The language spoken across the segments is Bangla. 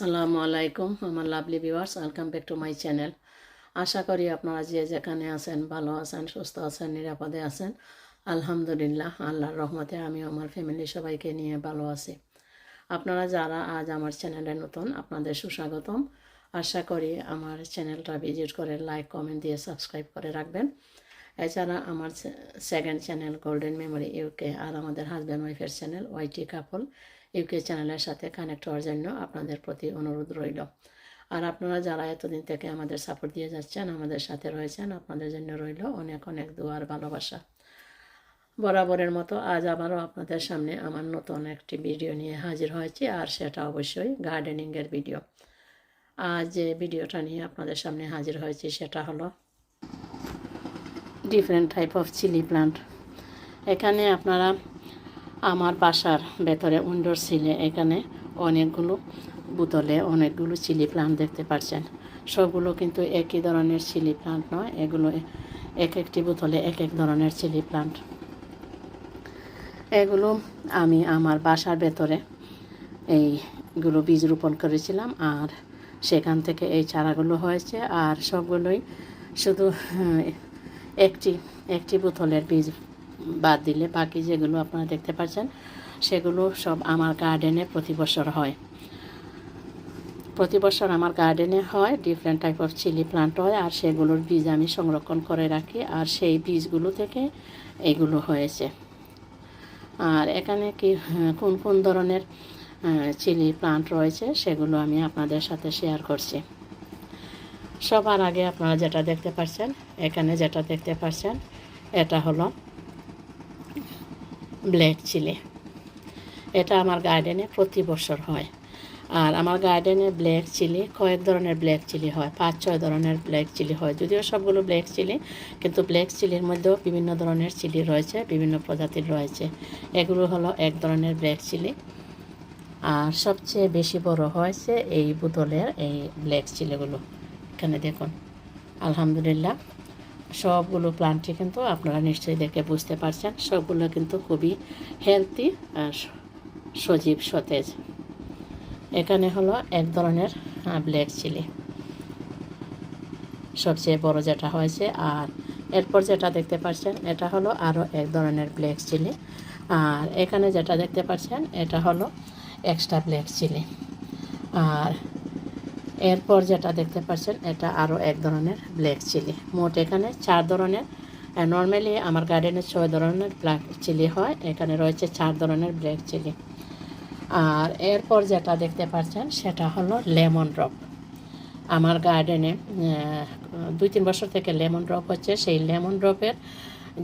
আসসালামু আলাইকুম, আমার lovely viewers welcome back to my channel আশা করি আপনারা যে যেখানে আছেন, ভালো আছেন, সুস্থ আছেন, নিরাপদে আছেন। আলহামদুলিল্লাহ, আল্লাহর রহমতে আমি আমার ফ্যামিলি সবাইকে নিয়ে ভালো আছি। আপনারা যারা আজ আমার চ্যানেলে নতুন, আপনাদের সুস্বাগতম। আশা করি আমার চ্যানেলটা ভিজিট করে লাইক কমেন্ট দিয়ে সাবস্ক্রাইব করে রাখবেন। এছাড়া আমার second channel golden memory UK আর আমাদের হাজব্যান্ড ওয়াইফের চ্যানেল ওয়াইটি কাপল ইউকে চ্যানেলের সাথে কানেক্ট হওয়ার জন্য আপনাদের প্রতি অনুরোধ রইল। আর আপনারা যারা এতদিন থেকে আমাদের সাপোর্ট দিয়ে যাচ্ছেন, আমাদের সাথে রয়েছেন, আপনাদের জন্য রইল অনেক অনেক দোয়ার ভালোবাসা। বরাবরের মতো আজ আবারও আপনাদের সামনে আমার নতুন একটি ভিডিও নিয়ে হাজির হয়েছি, আর সেটা অবশ্যই গার্ডেনিংয়ের ভিডিও আজ যে ভিডিওটা নিয়ে আপনাদের সামনে হাজির হয়েছি, সেটা হলো different type of chili plant এখানে আপনারা আমার বাসার ভেতরে উইন্ডোর সিলে এখানে অনেকগুলো বোতলে অনেকগুলো চিলি প্লান্ট দেখতে পাচ্ছেন সবগুলো কিন্তু একই ধরনের চিলি প্লান্ট নয়, এগুলো এক একটি বোতলে এক এক ধরনের চিলি প্লান্ট। এগুলো আমি আমার বাসার ভেতরে এইগুলো বীজ রোপণ করেছিলাম আর সেখান থেকে এই চারাগুলো হয়েছে আর সবগুলোই শুধু একটি একটি বোতলের বীজ বাদ দিলে বাকি যেগুলো আপনারা দেখতে পাচ্ছেন, সেগুলো সব আমার গার্ডেনে প্রতি বছর হয়। প্রতি বছর আমার গার্ডেনে হয় different type of chili plant হয়, আর সেগুলোর বীজ আমি সংরক্ষণ করে রাখি, আর সেই বীজগুলো থেকে এগুলো হয়েছে। আর এখানে কি, কোন কোন ধরনের চিলি প্লান্ট রয়েছে, সেগুলো আমি আপনাদের সাথে শেয়ার করছি। সবার আগে আপনারা যেটা দেখতে পাচ্ছেন, এখানে যেটা দেখতে পাচ্ছেন, এটা হলো ব্ল্যাক চিলি এটা আমার গার্ডেনে প্রতি বছর হয়। আর আমার গার্ডেনে ব্ল্যাক চিলি কয়েক ধরনের ব্ল্যাক চিলি হয়, পাঁচ, ছয় ধরনের ব্ল্যাক চিলি হয়। যদিও সবগুলো ব্ল্যাক চিলি কিন্তু ব্ল্যাক চিলির মধ্যেও বিভিন্ন ধরনের চিলি রয়েছে, বিভিন্ন প্রজাতির রয়েছে। এগুলো হলো এক ধরনের ব্ল্যাক চিলি আর সবচেয়ে বেশি বড় হয়েছে এই বোতলের এই ব্ল্যাক চিলিগুলো এখানে দেখুন, আলহামদুলিল্লাহ। সবগুলো প্লান্টই কিন্তু আপনারা নিশ্চয়ই দেখে বুঝতে পারছেন। সবগুলো কিন্তু খুবই হেলদি আর সজীব সতেজ। এখানে হলো এক ধরনের ব্ল্যাক চিলি সবচেয়ে বড় যেটা হয়েছে, আর এরপর যেটা দেখতে পাচ্ছেন, এটা হলো আরও এক ধরনের ব্ল্যাক চিলি আর এখানে যেটা দেখতে পাচ্ছেন, এটা হলো এক্সট্রা ব্ল্যাক চিলি আর এরপর যেটা দেখতে পাচ্ছেন, এটা আরও এক ধরনের ব্ল্যাক চিলি মোট এখানে চার ধরনের নর্মালি আমার গার্ডেনে ছয় ধরনের ব্ল্যাক চিলি হয়। এখানে রয়েছে চার ধরনের ব্ল্যাক চিলি আর এরপর যেটা দেখতে পাচ্ছেন, সেটা হলো লেমন ড্রপ আমার গার্ডেনে দুই তিন বছর থেকে লেমন ড্রপ হচ্ছে। সেই লেমন ড্রপের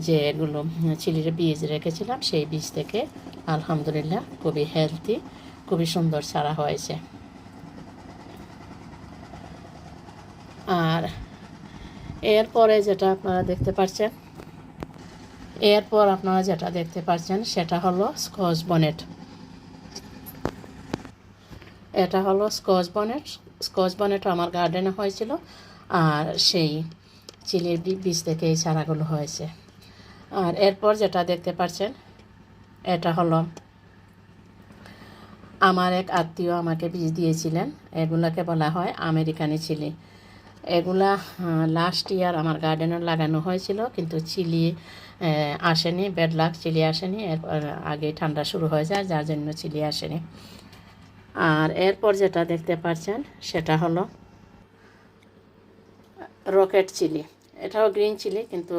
যেগুলো চিলির বীজ রেখেছিলাম, সেই বীজ থেকে আলহামদুলিল্লাহ খুবই হেলদি খুবই সুন্দর চারা হয়েছে আর এরপরে যেটা আপনারা দেখতে পাচ্ছেন এরপর আপনারা যেটা দেখতে পাচ্ছেন সেটা হলো স্কচ বনেট। এটা হলো স্কচ বনেট। স্কচ বনেট আমার গার্ডেনে হয়েছিল আর সেই চিলির বীজ থেকে এই চারাগুলো হয়েছে। আর এরপর যেটা দেখতে পাচ্ছেন এটা হলো আমার এক আত্মীয় আমাকে বীজ দিয়েছিলেন। এগুলোকে বলা হয় আমেরিকানি চিলি। এগুলা লাস্ট ইয়ার আমার গার্ডেনে লাগানো হয়েছিল, কিন্তু চিলি আসেনি বেড লাক চিলি আসেনি, এরপর আগে ঠান্ডা শুরু হয়ে যায়, যার জন্য চিলি আসেনি। আর এরপর যেটা দেখতে পাচ্ছেন, সেটা হলো রকেট চিলি এটাও গ্রিন চিলি কিন্তু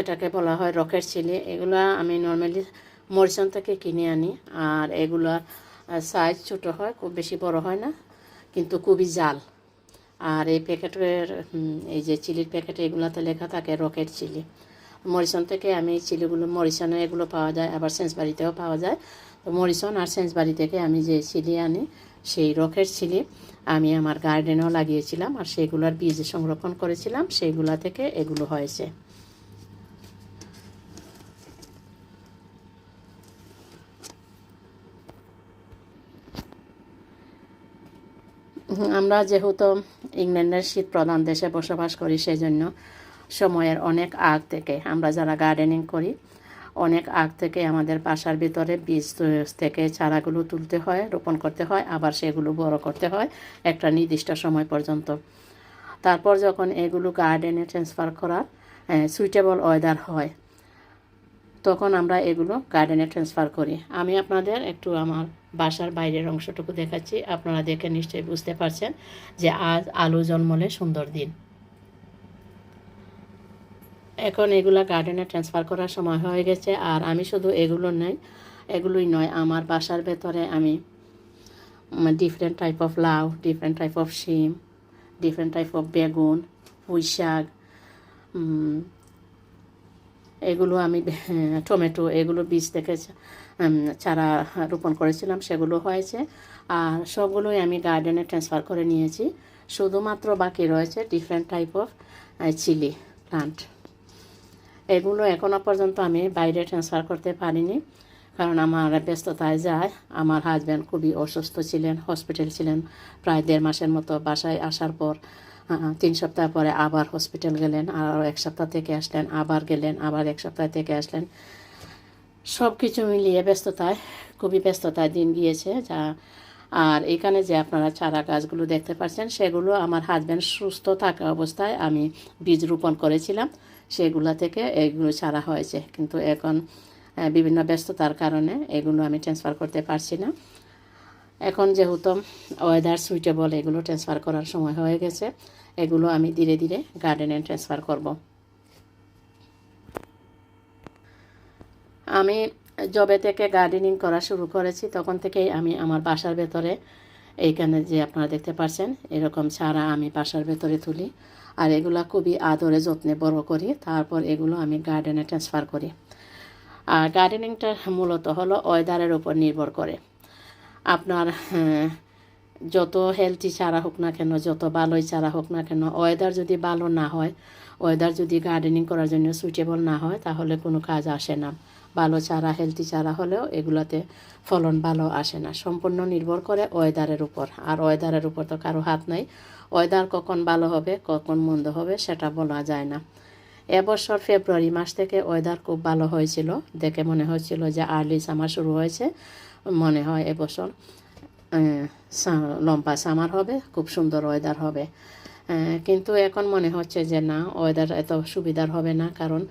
এটাকে বলা হয় রকেট চিলি এগুলো আমি নর্মালি মরিচন থেকে কিনে আনি, আর এগুলার সাইজ ছোটো হয়, খুব বেশি বড় হয় না, কিন্তু খুবই জাল। আর এই প্যাকেটের এই যে চিলির প্যাকেট এগুলোতে লেখা থাকে রকেট চিলি। মরিসন থেকে আমি চিলিগুলো মরিসনে এগুলো পাওয়া যায়, আবার সেন্সবাড়িতেও পাওয়া যায়। তো মরিসন আর সেন্সবাড়ি থেকে আমি যে চিলি আনি, সেই রকেট চিলি আমি আমার গার্ডেনেও লাগিয়েছিলাম আর সেগুলোর বীজ সংরক্ষণ করেছিলাম সেইগুলা থেকে এগুলো হয়েছে। আমরা যেহেতু ইংল্যান্ডের শীত প্রধান দেশে বসবাস করি সেই জন্য সময়ের অনেক আগ থেকে আমরা যারা গার্ডেনিং করি, অনেক আগ থেকে আমাদের বাসার ভিতরে বীজ থেকে চারাগুলো তুলতে হয়, রোপণ করতে হয়, আবার সেগুলো বড় করতে হয় একটা নির্দিষ্ট সময় পর্যন্ত। তারপর যখন এগুলো গার্ডেনে ট্রান্সফার করা সুইটেবল ওয়েদার হয়, তখন আমরা এগুলো গার্ডেনে ট্রান্সফার করি। আমি আপনাদের একটু আমার বাসার বাইরের অংশটুকু দেখাচ্ছি। আপনারা দেখে নিশ্চয়ই বুঝতে পারছেন যে আজ আলু জন্মলে সুন্দর দিন। এখন এগুলা গার্ডেনে ট্রান্সফার করার সময় হয়ে গেছে আর আমি শুধু এগুলো নয় এগুলোই নয় আমার বাসার ভেতরে আমি ডিফারেন্ট টাইপ অফ লাউ ডিফারেন্ট টাইপ অফ শিম ডিফারেন্ট টাইপ অফ বেগুন পুঁই শাক এগুলো আমি টমেটো এগুলো বীজ উম, চারা রোপণ করেছিলাম, সেগুলো হয়েছে। আর সবগুলোই আমি গার্ডেনে ট্রান্সফার করে নিয়েছি। শুধুমাত্র বাকি রয়েছে different type of chili plant এগুলো এখনও পর্যন্ত আমি বাইরে ট্রান্সফার করতে পারিনি, কারণ আমার ব্যস্ততায় যায়। আমার হাজব্যান্ড খুবই অসুস্থ ছিলেন হসপিটাল ছিলেন প্রায় দেড় মাসের মতো বাসায় আসার পর তিন সপ্তাহ পরে আবার হসপিটাল গেলেন আর এক সপ্তাহ থেকে আসলেন, আবার গেলেন, আবার এক সপ্তাহ থেকে আসলেন। সব কিছু মিলিয়ে ব্যস্ততায়, খুবই ব্যস্ততায় দিন গিয়েছে, যা আর এখানে যে আপনারা চারা গাছগুলো দেখতে পাচ্ছেন, সেগুলো আমার হাজব্যান্ড সুস্থ থাকা অবস্থায় আমি বীজ রোপণ করেছিলাম। সেগুলো থেকে এগুলো চারা হয়েছে, কিন্তু এখন বিভিন্ন ব্যস্ততার কারণে এগুলো আমি ট্রান্সফার করতে পারছি না। এখন যেহেতু ওয়েদার সুইটেবল এগুলো ট্রান্সফার করার সময় হয়ে গেছে, এগুলো আমি ধীরে ধীরে গার্ডেনে ট্রান্সফার করব। আমি জবে থেকে গার্ডেনিং করা শুরু করেছি। তখন থেকেই আমি আমার বাসার ভেতরে এইখানে যে আপনারা দেখতে পাচ্ছেন এরকম চারা আমি বাসার ভেতরে তুলি। আর এগুলো খুবই আদরে যত্নে বড় করি তারপর এগুলো আমি গার্ডেনে ট্রান্সফার করি। আর গার্ডেনিংটা মূলত হলো ওয়েদারের উপর নির্ভর করে। আপনার হ্যাঁ, যত হেলথি চারা হোক না কেন যত ভালোই চারা হোক না কেন ওয়েদার যদি ভালো না হয় ওয়েদার যদি গার্ডেনিং করার জন্য সুইটেবল না হয় তাহলে কোনো কাজ আসে না। ভালো চারা হেলদি চারা হলেও এগুলোতে ফলন ভালো আসে না। সম্পূর্ণ নির্ভর করে ওয়েদারের উপর। আর ওয়েদারের উপর তো কারও হাত নাই। ওয়েদার কখন ভালো হবে, কখন মন্দ হবে সেটা বলা যায় না। এবছর ফেব্রুয়ারি মাস থেকে ওয়েদার খুব ভালো হয়েছিল। দেখে মনে হচ্ছিল যে আর্লি সামার শুরু হয়েছে। মনে হয় এবছর লম্বা সামার হবে, খুব সুন্দর ওয়েদার হবে। কিন্তু এখন মনে হচ্ছে যে না ওয়েদার এত সুবিধার হবে না। কারণ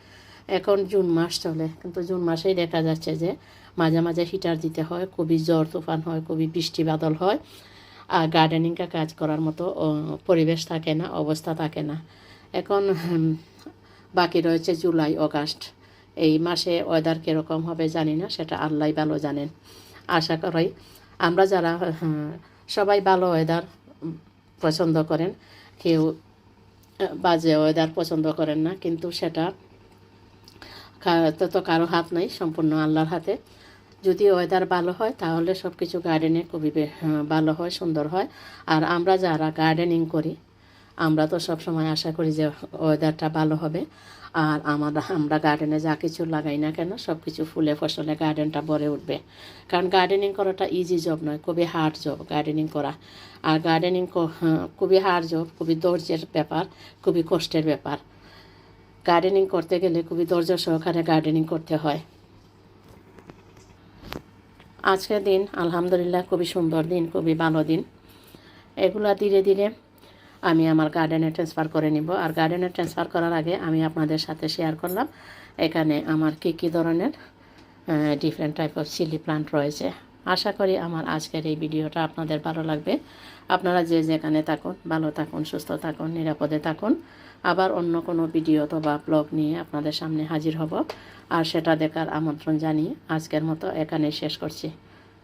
এখন জুন মাস চলে, কিন্তু জুন মাসেই দেখা যাচ্ছে যে মাঝে মাঝে হিটার দিতে হয়, খুবই জ্বর, তুফান হয়, খুবই বৃষ্টি বাদল হয়, আর গার্ডেনিংটা কাজ করার মতো পরিবেশ থাকে না, অবস্থা থাকে না। এখন বাকি রয়েছে জুলাই, অগাস্ট। এই মাসে ওয়েদার কীরকম হবে জানি না, সেটা আল্লাহ ভালো জানেন। আশা করি আমরা যারা সবাই ভালো ওয়েদার পছন্দ করেন, কেউ, বাজে ওয়েদার পছন্দ করেন না, কিন্তু সেটা তো কারও হাত নাই সম্পূর্ণ আল্লাহর হাতে। যদি ওয়েদার ভালো হয় তাহলে সব কিছু গার্ডেনে খুবই হ্যাঁ, ভালো হয় সুন্দর হয়। আর আমরা যারা গার্ডেনিং করি আমরা তো সব সময় আশা করি যে ওয়েদারটা ভালো হবে। আর আমরা আমরা গার্ডেনে যা কিছু লাগাই না কেন সব কিছু ফুলে ফসলে গার্ডেনটা ভরে উঠবে। কারণ গার্ডেনিং করাটা ইজি জব নয় খুবই হার্ড জব গার্ডেনিং করা। আর গার্ডেনিং খুবই হার্ড জব খুবই ধৈর্যের ব্যাপার খুবই কষ্টের ব্যাপার। গার্ডেনিং করতে গেলে খুবই ধৈর্য সহকারে গার্ডেনিং করতে হয়। আজকের দিন, আলহামদুলিল্লাহ, খুবই সুন্দর দিন, খুবই ভালো দিন। এগুলা ধীরে ধীরে আমি আমার গার্ডেনে ট্রান্সফার করে নিব। আর গার্ডেনে ট্রান্সফার করার আগে আমি আপনাদের সাথে শেয়ার করলাম, এখানে আমার কী কী ধরনের different type of chili plant রয়েছে। আশা করি আমার আজকের এই ভিডিওটা আপনাদের ভালো লাগবে। আপনারা যে যেখানে থাকুন, ভালো থাকুন, সুস্থ থাকুন, নিরাপদে থাকুন। আবার অন্য কোনো ভিডিও অথবা ব্লগ নিয়ে আপনাদের সামনে হাজির হব আর সেটা দেখার আমন্ত্রণ জানিয়ে আজকের মতো এখানে শেষ করছি।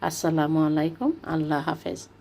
আসসালামু আলাইকুম, আল্লাহ হাফেজ।